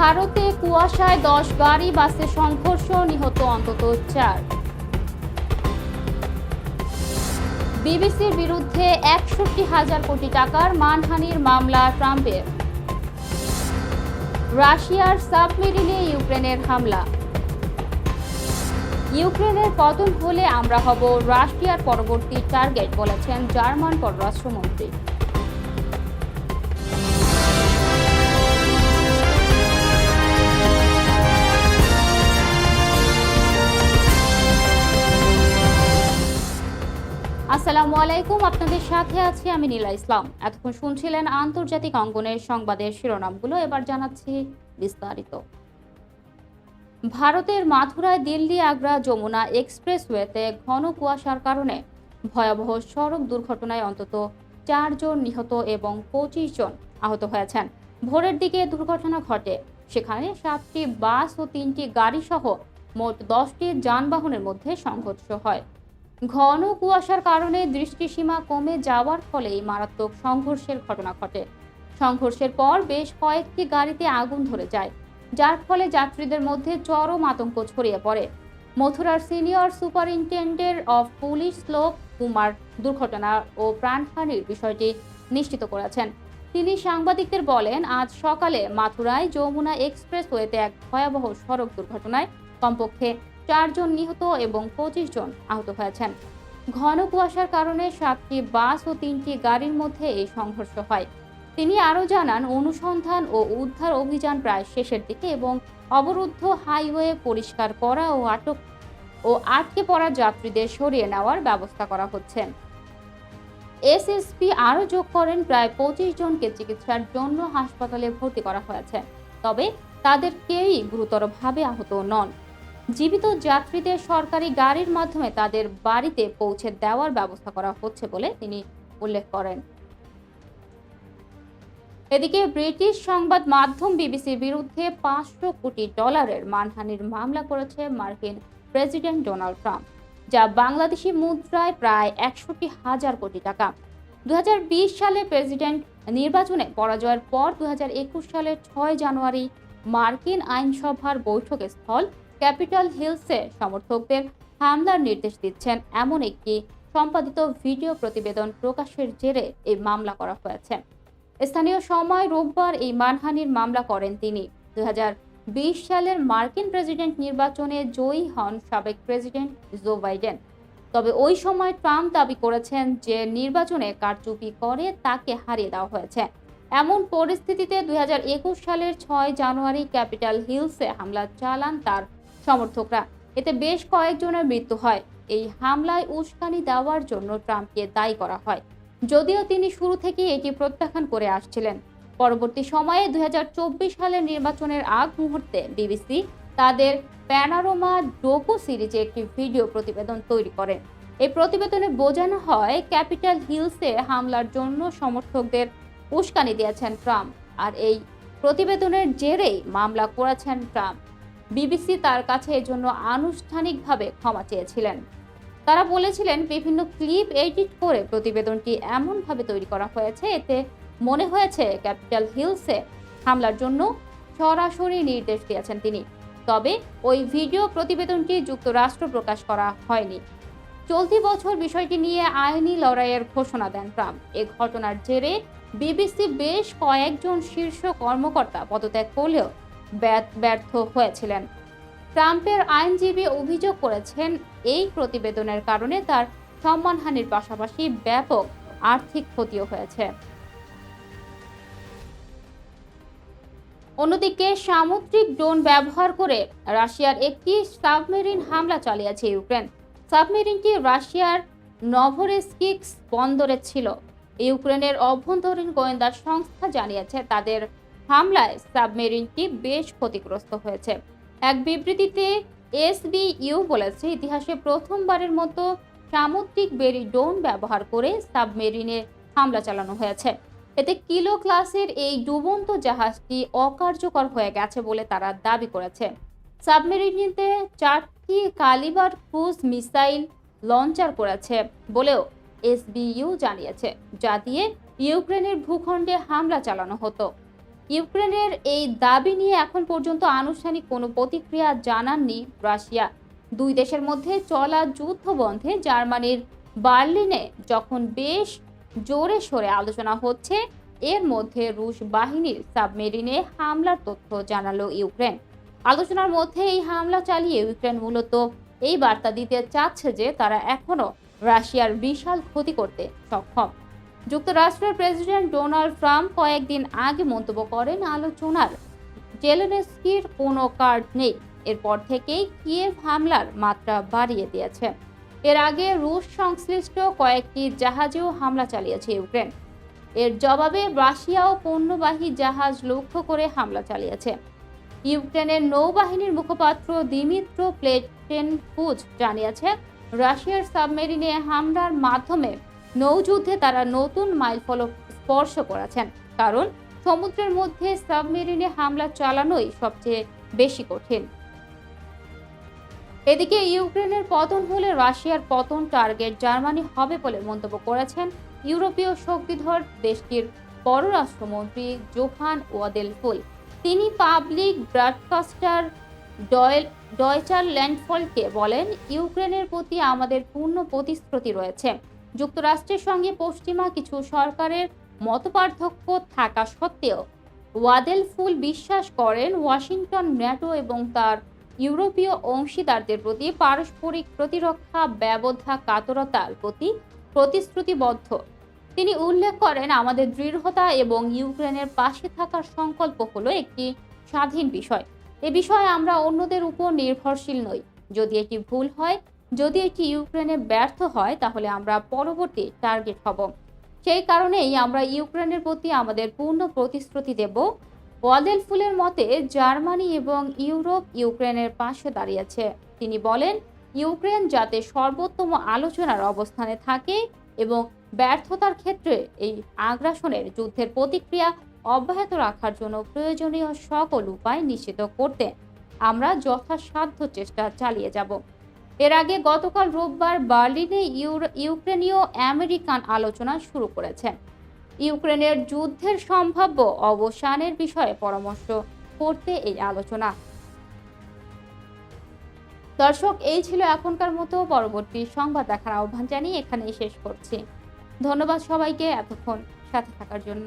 ভারতে কুয়াশায় দশ গাড়ি বাসে সংঘর্ষ, নিহত অন্তত চার। বিবিসির বিরুদ্ধে একষট্টি হাজার কোটি টাকার মানহানির মামলা ট্রাম্পের। রাশিয়ার সাবমেরিনে ইউক্রেনের হামলা। ইউক্রেনের পতন হলে আমরা হব রাশিয়ার পরবর্তী টার্গেট, বলেছেন জার্মান পররাষ্ট্রমন্ত্রী। আলাইকুম, আপনাদের সাথে আছি আমি নীলা ইসলাম। এতক্ষণ শুনছিলেন আন্তর্জাতিক অঙ্গনের সংবাদের শিরোনামগুলো, এবার জানাচ্ছি বিস্তারিত। ভারতের মাথুরায় দিল্লি আগ্রা যমুনা এক্সপ্রেসওয়েতে ঘন কুয়াশার কারণে ভয়াবহ সড়ক দুর্ঘটনায় অন্তত চারজন নিহত এবং পঁচিশ জন আহত হয়েছেন। ভোরের দিকে দুর্ঘটনা ঘটে। সেখানে সাতটি বাস ও তিনটি গাড়ি সহ মোট দশটি যানবাহনের মধ্যে সংঘর্ষ হয়। ঘন কুয়াশার কারণে দৃষ্টিসীমা কমে যাওয়ার ফলে মারাত্মক সংঘর্ষের ঘটনা ঘটে। সংঘর্ষের পর বেশ কয়েকটি গাড়িতে আগুন ধরে যায়, যার ফলে যাত্রীদের মধ্যে চরম আতঙ্ক ছড়িয়ে পড়ে। মথুরার senior superintendent of police Shlok Kumar দুর্ঘটনা ও প্রাণহানির বিষয়টি নিশ্চিত করেছেন। তিনি সাংবাদিকদের বলেন, আজ সকালে মাথুরায় যমুনা এক্সপ্রেসওয়েতে এক ভয়াবহ সড়ক দুর্ঘটনায় কমপক্ষে চারজন নিহত এবং পঁচিশ জন আহত হয়েছেন। ঘন কুয়াশার কারণে সাতটি বাস ও তিনটি গাড়ির মধ্যে এই সংঘর্ষ হয়। তিনি আরও জানান, অনুসন্ধান ও উদ্ধার অভিযান প্রায় শেষের দিকে এবং অবরুদ্ধ হাইওয়ে পরিষ্কার করা ও আটক ও আটকে পড়া যাত্রীদের সরিয়ে নেওয়ার ব্যবস্থা করা হচ্ছে। এসএসপি আরও যোগ করেন, প্রায় পঁচিশ জনকে চিকিৎসার জন্য হাসপাতালে ভর্তি করা হয়েছে। তবে তাদের কেউই গুরুতরভাবে আহত নন। জীবিত যাত্রীদের সরকারি গাড়ির মাধ্যমে তাদের বাড়িতে পৌঁছে দেওয়ার ব্যবস্থা করা হচ্ছে বলে তিনি উল্লেখ করেন। এদিকে ব্রিটিশ সংবাদ মাধ্যম বিবিসির বিরুদ্ধে পাঁচশো কোটি ডলারের মানহানির মামলা করেছে মার্কিন প্রেসিডেন্ট ডোনাল্ড ট্রাম্প, যা বাংলাদেশি মুদ্রায় প্রায় একষট্টি হাজার কোটি টাকা। দুই হাজার বিশ সালে প্রেসিডেন্ট নির্বাচনে পরাজয়ের পর দু হাজার একুশ সালের ছয় জানুয়ারি মার্কিন আইনসভার বৈঠক স্থল ক্যাপিটাল হিলসে সমর্থকদের হামলার নির্দেশ দিচ্ছেন এমন একটি সম্পাদিত ভিডিও প্রতিবেদন প্রকাশের জেরে এই মামলা করা হয়েছে। স্থানীয় সময় রোববার এই মানহানির মামলা করেন তিনি। দুই হাজার বিশ সালের মার্কিন প্রেসিডেন্ট নির্বাচনে জয়ী হন সাবেক প্রেসিডেন্ট জো বাইডেন। তবে ওই সময় ট্রাম্প দাবি করেছেন যে নির্বাচনে কারচুপি করে তাকে হারিয়ে দেওয়া হয়েছে। এমন পরিস্থিতিতে দুই হাজার একুশ সালের ছয় জানুয়ারি ক্যাপিটাল হিলসে হামলা চালান তার সমর্থকরা। এতে বেশ কয়েকজনের মৃত্যু হয়। এই হামলায় উস্কানি দেওয়ার জন্য ট্রাম্পকে দায়ী করা হয়। যদিও তিনি শুরু থেকে এটি প্রত্যাখ্যান করে আসছিলেন। পরবর্তী সময়ে দু হাজার চব্বিশ সালের নির্বাচনের আগ মুহূর্তে বিবিসি তাদের প্যানারোমা ডোকু সিরিজে একটি ভিডিও প্রতিবেদন তৈরি করে। এই প্রতিবেদনে বোঝানো হয়, ক্যাপিটাল হিলসে হামলার জন্য সমর্থকদের উস্কানি দিয়েছেন ট্রাম্প। আর এই প্রতিবেদনের জেরেই মামলা করেছেন ট্রাম্প। বিবিসি তার কাছে এজন্য আনুষ্ঠানিকভাবে ক্ষমা চেয়েছিলেন। তারা বলেছিলেন, বিভিন্ন ক্লিপ এডিট করে প্রতিবেদনটি এমনভাবে তৈরি করা হয়েছে, এতে মনে হয়েছে ক্যাপিটাল হিলসে হামলার জন্য সরাসরি নির্দেশ দিয়েছেন তিনি। তবে ওই ভিডিও প্রতিবেদনটি যুক্তরাষ্ট্র প্রকাশ করা হয়নি। চলতি বছর বিষয়টি নিয়ে আইনি লড়াইয়ের ঘোষণা দেন ট্রাম্প। এ ঘটনার জেরে বিবিসি বেশ কয়েকজন শীর্ষ কর্মকর্তা পদত্যাগ করলেও ব্যর্থ হয়েছিলেন। ট্রাম্পের আইনজীবী অভিযোগ করেছেন, এই প্রতিবেদনের কারণে তার সম্মানহানির পাশাপাশি ব্যাপক আর্থিক ক্ষতিও হয়েছে। অন্যদিকে সামুদ্রিক ড্রোন ব্যবহার করে রাশিয়ার একটি সাবমেরিন হামলা চালিয়েছে ইউক্রেন। সাবমেরিনটি রাশিয়ার নভরেস্কিক্স বন্দরে ছিল। ইউক্রেনের অভ্যন্তরীণ গোয়েন্দা সংস্থা জানিয়েছে, তাদের হামলায় সাবমেরিনটি বেশ ক্ষতিগ্রস্ত হয়েছে। এক বিবৃতিতে এসবিইউ বলেছে, ইতিহাসে প্রথমবারের মতো সামুদ্রিক বেরি ড্রোন ব্যবহার করে সাবমেরিনে হামলা চালানো হয়েছে। এতে কিলো ক্লাসের এই ডুবন্ত জাহাজটি অকার্যকর হয়ে গেছে বলে তারা দাবি করেছে। সাবমেরিনিতে চারটি কালিবার ক্রুজ মিসাইল লঞ্চার করেছে বলেও এসবিইউ জানিয়েছে, যা দিয়ে ইউক্রেনের ভূখণ্ডে হামলা চালানো হতো। ইউক্রেনের এই দাবি নিয়ে এখন পর্যন্ত আনুষ্ঠানিক কোনো প্রতিক্রিয়া জানাননি রাশিয়া। দুই দেশের মধ্যে চলা যুদ্ধ বন্ধে জার্মানির বার্লিনে যখন বেশ জোরে সোরে আলোচনা হচ্ছে, এর মধ্যে রুশ বাহিনীর সাবমেরিনে হামলার তথ্য জানালো ইউক্রেন। আলোচনার মধ্যে এই হামলা চালিয়ে ইউক্রেন মূলত এই বার্তা দিতে চাচ্ছে যে তারা এখনও রাশিয়ার বিশাল ক্ষতি করতে সক্ষম। যুক্তরাষ্ট্রের প্রেসিডেন্ট ডোনাল্ড ট্রাম্প কয়েকদিন আগে মন্তব্য করেন আলোচনার। জেলেনস্কির কোনো কার্ড নেই। এরপর থেকেই কিয়েভ হামলার মাত্রা বাড়িয়ে দিয়েছে। এর আগে রুশ সংশ্লিষ্ট কয়েকটি জাহাজেও হামলা চালিয়েছে ইউক্রেন। এর জবাবে রাশিয়াও পণ্যবাহী জাহাজ লক্ষ্য করে হামলা চালিয়েছে। ইউক্রেনের নৌবাহিনীর মুখপাত্র দিমিত্র প্লেটেনকুজ জানিয়েছে, রাশিয়ার সাবমেরিনে হামলার মাধ্যমে নৌযুদ্ধে তারা নতুন মাইলফলক স্পর্শ করেছেন, কারণ সমুদ্রের মধ্যে সাবমেরিনে হামলা চালানোই সবচেয়ে বেশি কঠিন। এদিকে ইউক্রেনের পতন হলে রাশিয়ার পতন টার্গেট জার্মানি হবে বলে মন্তব্য করেছেন ইউরোপীয় শক্তিধর দেশটির পররাষ্ট্রমন্ত্রী জোহান ওয়াদেলফুল। তিনি পাবলিক ব্রডকাস্টার ডয়েল, ডয়চার ল্যান্ডফলকে বলেন, ইউক্রেনের প্রতি আমাদের পূর্ণ প্রতিশ্রুতি রয়েছে। যুক্তরাষ্ট্রের সঙ্গে পশ্চিমা কিছু সরকারের মতপার্থক্য থাকা সত্ত্বেও ওয়াদেলফুল বিশ্বাস করেন ওয়াশিংটন ন্যাটো এবং তার ইউরোপীয় অংশীদারদের প্রতি পারস্পরিক প্রতিরক্ষা ব্যবধা কাতরতার প্রতি প্রতিশ্রুতিবদ্ধ। তিনি উল্লেখ করেন, আমাদের দৃঢ়তা এবং ইউক্রেনের পাশে থাকার সংকল্প হলো একটি স্বাধীন বিষয়। এ বিষয়ে আমরা অন্যদের উপর নির্ভরশীল নই। যদি এটি ভুল হয় যদি এটি ইউক্রেনে ব্যর্থ হয়, তাহলে আমরা পরবর্তী টার্গেট হব। সেই কারণেই আমরা ইউক্রেনের প্রতি আমাদের পূর্ণ প্রতিশ্রুতি দেব। ওয়াদেল ফুলের মতে, জার্মানি এবং ইউরোপ ইউক্রেনের পাশে দাঁড়িয়েছে তিনি বলেন, ইউক্রেন যাতে সর্বোত্তম আলোচনার অবস্থানে থাকে এবং ব্যর্থতার ক্ষেত্রে এই আগ্রাসনের যুদ্ধের প্রতিক্রিয়া অব্যাহত রাখার জন্য প্রয়োজনীয় সকল উপায় নিশ্চিত করতে আমরা যথাসাধ্য চেষ্টা চালিয়ে যাব। এর আগে গতকাল রোববার বার্লিনে ইউক্রেনীয় আমেরিকান আলোচনা শুরু করেছে। ইউক্রেনের যুদ্ধের সম্ভাব্য অবসানের বিষয়ে পরামর্শ করতে এই আলোচনা। দর্শক, এই ছিল এখনকার মতো পরবর্তী সংবাদ দেখার আহ্বান জানিয়ে এখানেই শেষ করছি। ধন্যবাদ সবাইকে এতক্ষণ সাথে থাকার জন্য।